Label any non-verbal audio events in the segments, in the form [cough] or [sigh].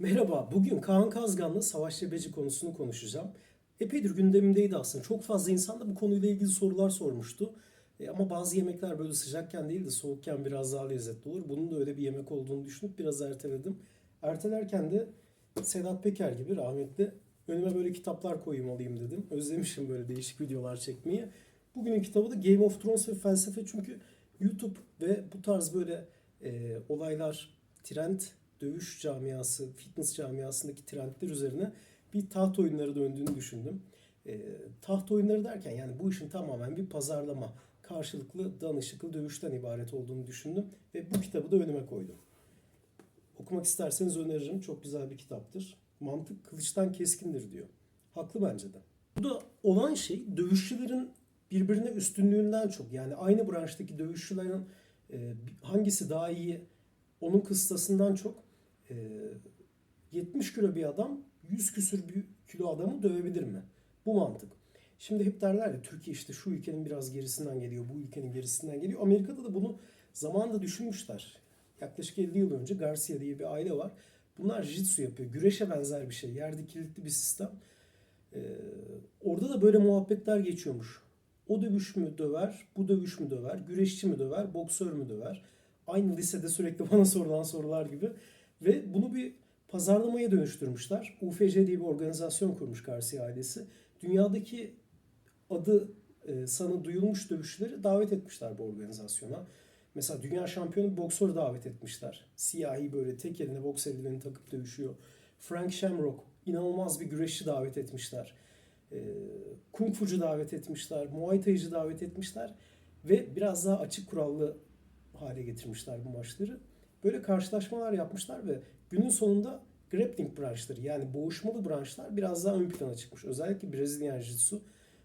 Merhaba, bugün Kaan Kazgan'la savaş cebeci konusunu konuşacağım. Epeydir gündemimdeydi aslında. Çok fazla insan da bu konuyla ilgili sorular sormuştu. E, ama bazı yemekler böyle sıcakken değil de soğukken biraz daha lezzetli olur. Bunun da öyle bir yemek olduğunu düşünüp biraz erteledim. Ertelerken de Sedat Peker gibi rahmetli önüme böyle kitaplar koyayım alayım dedim. Özlemişim böyle değişik videolar çekmeyi. Bugünün kitabı da Game of Thrones ve felsefe çünkü YouTube ve bu tarz böyle e, olaylar, trend, dövüş camiası, fitness camiasındaki trendler üzerine bir taht oyunları döndüğünü düşündüm. E, taht oyunları derken yani bu işin tamamen bir pazarlama, karşılıklı danışıklı dövüşten ibaret olduğunu düşündüm ve bu kitabı da önüme koydum. Okumak isterseniz öneririm. Çok güzel bir kitaptır. Mantık kılıçtan keskindir diyor. Haklı bence de. Burada olan şey dövüşçülerin birbirine üstünlüğünden çok. Yani aynı branştaki dövüşçülerin e, hangisi daha iyi onun kıstasından çok e, 70 kilo bir adam 100 küsür bir kilo adamı dövebilir mi? Bu mantık. Şimdi hep derler ya Türkiye işte şu ülkenin biraz gerisinden geliyor, bu ülkenin gerisinden geliyor. Amerika'da da bunu zamanında düşünmüşler. Yaklaşık 50 yıl önce Garcia diye bir aile var. Bunlar jitsu yapıyor. Güreşe benzer bir şey. Yerde kilitli bir sistem. Ee, orada da böyle muhabbetler geçiyormuş. O dövüş mü döver, bu dövüş mü döver, güreşçi mi döver, boksör mü döver? Aynı lisede sürekli [laughs] bana sorulan sorular gibi. Ve bunu bir pazarlamaya dönüştürmüşler. UFC diye bir organizasyon kurmuş Garcia ailesi. Dünyadaki adı e, sanı duyulmuş dövüşçüleri davet etmişler bu organizasyona. Mesela dünya şampiyonu bir boksör davet etmişler. Siyahi böyle tek eline boks eldiveni takıp dövüşüyor. Frank Shamrock inanılmaz bir güreşçi davet etmişler. E, Kung Fucu davet etmişler. Muay Thai'cı davet etmişler. Ve biraz daha açık kurallı hale getirmişler bu maçları. Böyle karşılaşmalar yapmışlar ve günün sonunda grappling branşları yani boğuşmalı branşlar biraz daha ön plana çıkmış. Özellikle Brezilyan Jiu-Jitsu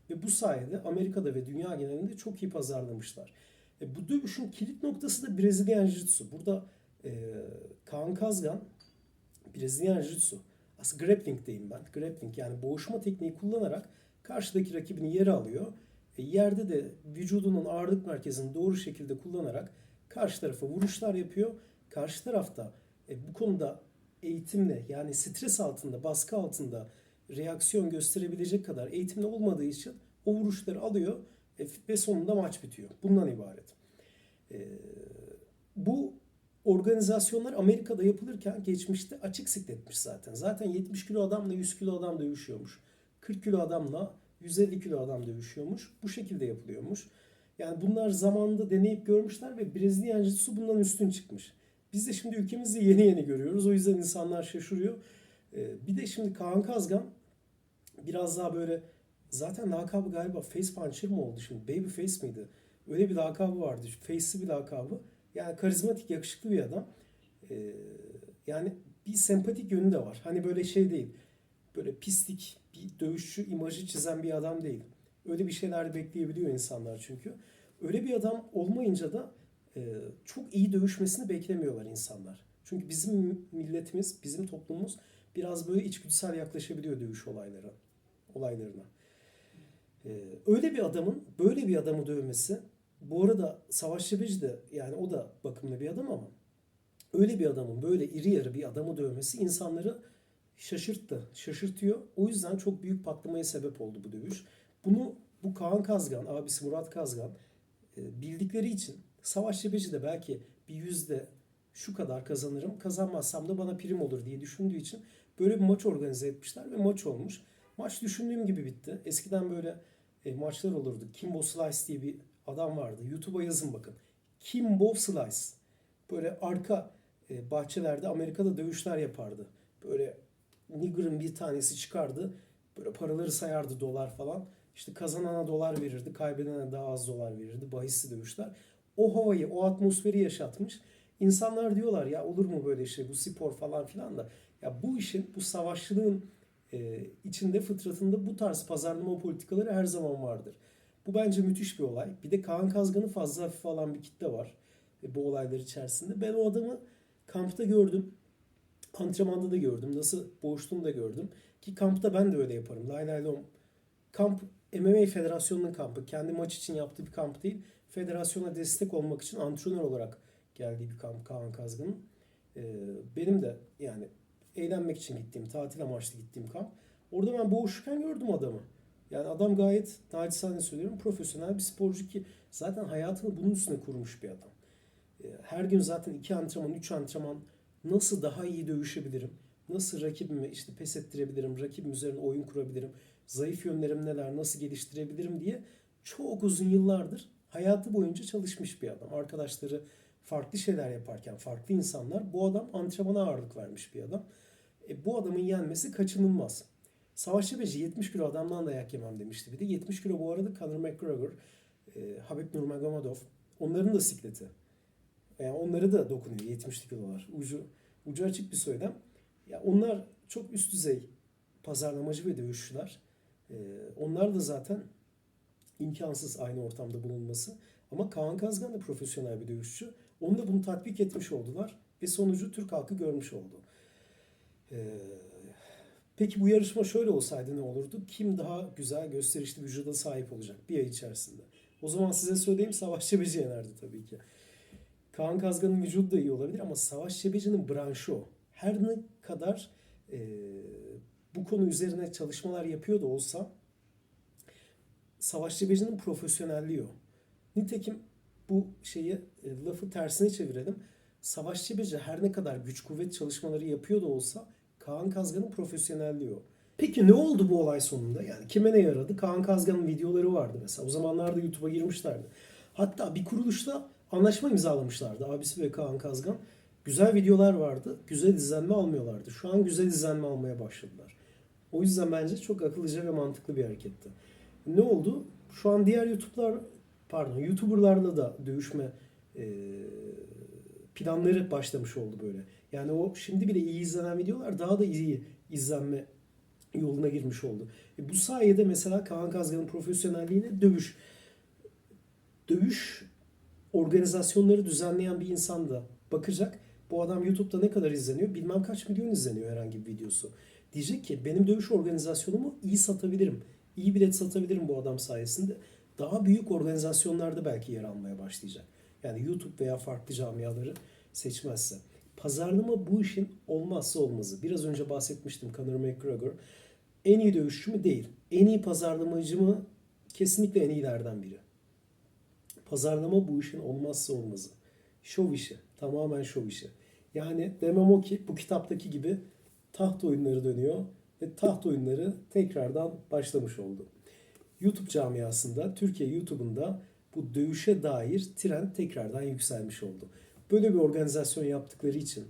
ve bu sayede Amerika'da ve dünya genelinde çok iyi pazarlamışlar. E, bu dövüşün kilit noktası da Brezilyan Jiu-Jitsu. Burada e, Kaan Kazgan Brezilyan Jiu-Jitsu aslında grappling diyeyim ben. Grappling yani boğuşma tekniği kullanarak karşıdaki rakibini yere alıyor. E, yerde de vücudunun ağırlık merkezini doğru şekilde kullanarak karşı tarafa vuruşlar yapıyor. Karşı tarafta e, bu konuda eğitimle yani stres altında, baskı altında reaksiyon gösterebilecek kadar eğitimli olmadığı için o vuruşları alıyor e, ve sonunda maç bitiyor. Bundan ibaret. E, bu organizasyonlar Amerika'da yapılırken geçmişte açık sikletmiş zaten. Zaten 70 kilo adamla 100 kilo adam dövüşüyormuş. 40 kilo adamla 150 kilo adam dövüşüyormuş. Bu şekilde yapılıyormuş. Yani bunlar zamanında deneyip görmüşler ve Brezilyan Jiu-Jitsu bundan üstün çıkmış. Biz de şimdi ülkemizde yeni yeni görüyoruz. O yüzden insanlar şaşırıyor. Ee, bir de şimdi Kaan Kazgan biraz daha böyle zaten lakabı galiba Face Puncher mı oldu şimdi? Baby Face miydi? Öyle bir lakabı vardı. Face'li bir lakabı. Yani karizmatik, yakışıklı bir adam. Ee, yani bir sempatik yönü de var. Hani böyle şey değil. Böyle pislik, bir dövüşçü imajı çizen bir adam değil. Öyle bir şeyler bekleyebiliyor insanlar çünkü. Öyle bir adam olmayınca da çok iyi dövüşmesini beklemiyorlar insanlar. Çünkü bizim milletimiz, bizim toplumumuz biraz böyle içgüdüsel yaklaşabiliyor dövüş olaylara, olaylarına. E, öyle bir adamın böyle bir adamı dövmesi, bu arada Savaş Cebeci de yani o da bakımlı bir adam ama öyle bir adamın böyle iri yarı bir adamı dövmesi insanları şaşırttı, şaşırtıyor. O yüzden çok büyük patlamaya sebep oldu bu dövüş. Bunu bu Kaan Kazgan, abisi Murat Kazgan e, bildikleri için Savaş Cebeci de belki bir yüzde şu kadar kazanırım, kazanmazsam da bana prim olur diye düşündüğü için böyle bir maç organize etmişler ve maç olmuş. Maç düşündüğüm gibi bitti. Eskiden böyle e, maçlar olurdu. Kimbo Slice diye bir adam vardı. YouTube'a yazın bakın. Kimbo Slice. Böyle arka e, bahçelerde Amerika'da dövüşler yapardı. Böyle nigger'ın bir tanesi çıkardı. Böyle paraları sayardı dolar falan. İşte kazanana dolar verirdi, kaybedene daha az dolar verirdi. Bahisli dövüşler. O havayı, o atmosferi yaşatmış. İnsanlar diyorlar ya olur mu böyle şey, bu spor falan filan da. Ya bu işin, bu savaşçılığın e, içinde, fıtratında bu tarz pazarlama politikaları her zaman vardır. Bu bence müthiş bir olay. Bir de Kaan Kazgan'ı fazla hafife alan bir kitle var e, bu olaylar içerisinde. Ben o adamı kampta gördüm. Antrenmanda da gördüm. Nasıl boğuştuğunu da gördüm. Ki kampta ben de öyle yaparım. Lay lay lom. Kamp MMA Federasyonu'nun kampı. Kendi maç için yaptığı bir kamp değil. Federasyona destek olmak için antrenör olarak geldiği bir kamp Kaan Kazgan'ın. Ee, benim de yani eğlenmek için gittiğim, tatil amaçlı gittiğim kamp. Orada ben boğuşurken gördüm adamı. Yani adam gayet naçizane söylüyorum profesyonel bir sporcu ki zaten hayatını bunun üstüne kurmuş bir adam. E, Her gün zaten iki antrenman, üç antrenman nasıl daha iyi dövüşebilirim? Nasıl rakibimi işte pes ettirebilirim? Rakibim üzerine oyun kurabilirim? Zayıf yönlerim neler? Nasıl geliştirebilirim diye çok uzun yıllardır hayatı boyunca çalışmış bir adam. Arkadaşları farklı şeyler yaparken farklı insanlar bu adam antrenmana ağırlık vermiş bir adam. E, bu adamın yenmesi kaçınılmaz. Savaş Cebeci 70 kilo adamdan dayak yemem demişti. Bir de 70 kilo bu arada Conor McGregor, e, Habib Nurmagomedov onların da sikleti. Yani onları da dokunuyor 70 kilolar. Ucu, ucu açık bir söylem. Ya onlar çok üst düzey pazarlamacı ve dövüşçüler. E, onlar da zaten imkansız aynı ortamda bulunması. Ama Kaan Kazgan da profesyonel bir dövüşçü. Onu da bunu tatbik etmiş oldular ve sonucu Türk halkı görmüş oldu. Ee, peki bu yarışma şöyle olsaydı ne olurdu? Kim daha güzel gösterişli vücuda sahip olacak bir ay içerisinde? O zaman size söyleyeyim Savaş Çebici yenerdi tabii ki. Kaan Kazgan'ın vücudu da iyi olabilir ama Savaş Çebeci'nin branşı o. Her ne kadar e, bu konu üzerine çalışmalar yapıyor da olsa Savaş Cebeci'nin profesyonelliği o. Nitekim bu şeyi e, lafı tersine çevirelim. Savaş Cebeci her ne kadar güç kuvvet çalışmaları yapıyor da olsa Kaan Kazgan'ın profesyonelliği o. Peki ne oldu bu olay sonunda? Yani kime ne yaradı? Kaan Kazgan'ın videoları vardı mesela. O zamanlarda YouTube'a girmişlerdi. Hatta bir kuruluşta anlaşma imzalamışlardı. Abisi ve Kaan Kazgan. Güzel videolar vardı. Güzel izlenme almıyorlardı. Şu an güzel izlenme almaya başladılar. O yüzden bence çok akıllıca ve mantıklı bir hareketti. Ne oldu? Şu an diğer YouTube'lar pardon YouTuber'larla da dövüşme e, planları başlamış oldu böyle. Yani o şimdi bile iyi izlenen videolar daha da iyi izlenme yoluna girmiş oldu. E bu sayede mesela Kaan Kazgan'ın profesyonelliğine dövüş dövüş organizasyonları düzenleyen bir insan da bakacak. Bu adam YouTube'da ne kadar izleniyor? Bilmem kaç milyon izleniyor herhangi bir videosu. Diyecek ki benim dövüş organizasyonumu iyi satabilirim. İyi bilet satabilirim bu adam sayesinde. Daha büyük organizasyonlarda belki yer almaya başlayacak. Yani YouTube veya farklı camiaları seçmezse. Pazarlama bu işin olmazsa olmazı. Biraz önce bahsetmiştim Conor McGregor. En iyi dövüşçü mü? Değil. En iyi pazarlamacı mı? Kesinlikle en iyilerden biri. Pazarlama bu işin olmazsa olmazı. Şov işi. Tamamen şov işi. Yani demem o ki bu kitaptaki gibi taht oyunları dönüyor ve taht oyunları tekrardan başlamış oldu. YouTube camiasında, Türkiye YouTube'unda bu dövüşe dair trend tekrardan yükselmiş oldu. Böyle bir organizasyon yaptıkları için,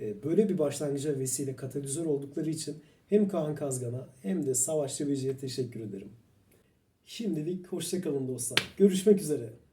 e, böyle bir başlangıca vesile katalizör oldukları için hem Kaan Kazgan'a hem de Savaş Cebeci'ye teşekkür ederim. Şimdilik hoşçakalın dostlar. Görüşmek üzere.